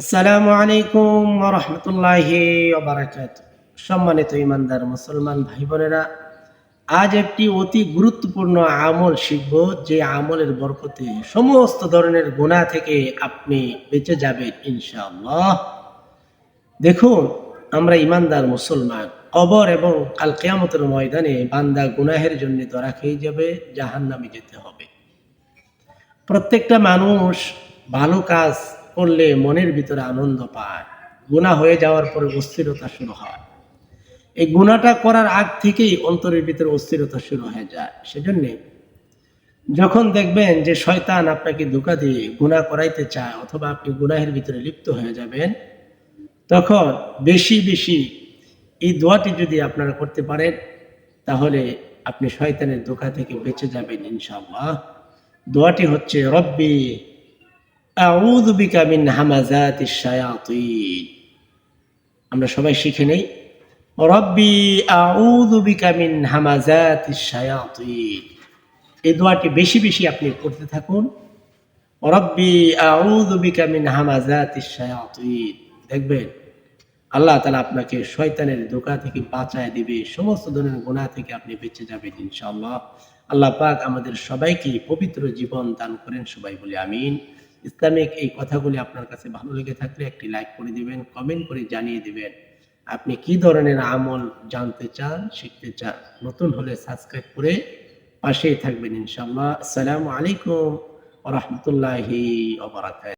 আসসালামু আলাইকুম রহমতুল্লাহি সম্মানিত ইমানদার মুসলমান ভাই বোনেরা আজ একটি অতি গুরুত্বপূর্ণ আমল শিখব, যে আমলের বরকতে সমস্ত ধরনের গুণা থেকে আপনি বেঁচে যাবেন ইনশাআল্লাহ। দেখুন, আমরা ইমানদার মুসলমান, কবর এবং কাল কেয়ামতের ময়দানে বান্দা গুনাহের জন্য ধরা খেয়ে যাবে, জাহান্নামে যেতে হবে। প্রত্যেকটা মানুষ ভালো কাজ করলে মনের ভিতরে আনন্দ পায়। গুণা হয়ে যাওয়ার পরে অস্থিরতা শুরু হয়। এই গুণাটা করার আগ থেকেই অন্তরের ভিতরে অস্থিরতা শুরু হয়ে যায়। সেজন্যে যখন দেখবেন যে শয়তান আপনাকে ধোকা দিয়ে গুণা করাইতে চায় অথবা আপনি গুনাহের ভিতরে লিপ্ত হয়ে যাবেন, তখন বেশি বেশি এই দোয়াটি যদি আপনারা করতে পারেন, তাহলে আপনি শয়তানের ধোকা থেকে বেঁচে যাবেন ইনশাআল্লাহ। দোয়াটি হচ্ছে, রব্বি আউযু বিকা মিন হামাযাতিশ শায়াতিন। আমরা সবাই শিখে নেই। রব্বি আউযু বিকা মিন হামাযাতিশ শায়াতিন। এই দোয়াটি বেশি বেশি আপনি করতে থাকুন। রব্বি আউযু বিকা মিন হামাযাতিশ শায়াতিন। দেখবেন, আল্লাহ তালা আপনাকে শয়তানের ধোকা থেকে বাঁচায় দিবে। সমস্ত ধরনের গুণা থেকে আপনি বেঁচে যাবেন ইনশাআল্লাহ। আল্লাহ পাক আমাদের সবাইকে পবিত্র জীবন দান করেন। সবাই বলে আমিন। ইসলামিক এই কথাগুলি আপনার কাছে ভালো লেগে থাকলে একটি লাইক করে দিবেন কমেন্ট করে জানিয়ে দিবেন। আপনি কি ধরনের আমল জানতে চান, শিখতে চান, নতুন হলে সাবস্ক্রাইব করে পাশেই থাকবেন ইনশাআল্লাহ। আসসালামু আলাইকুম রহমতুল্লাহি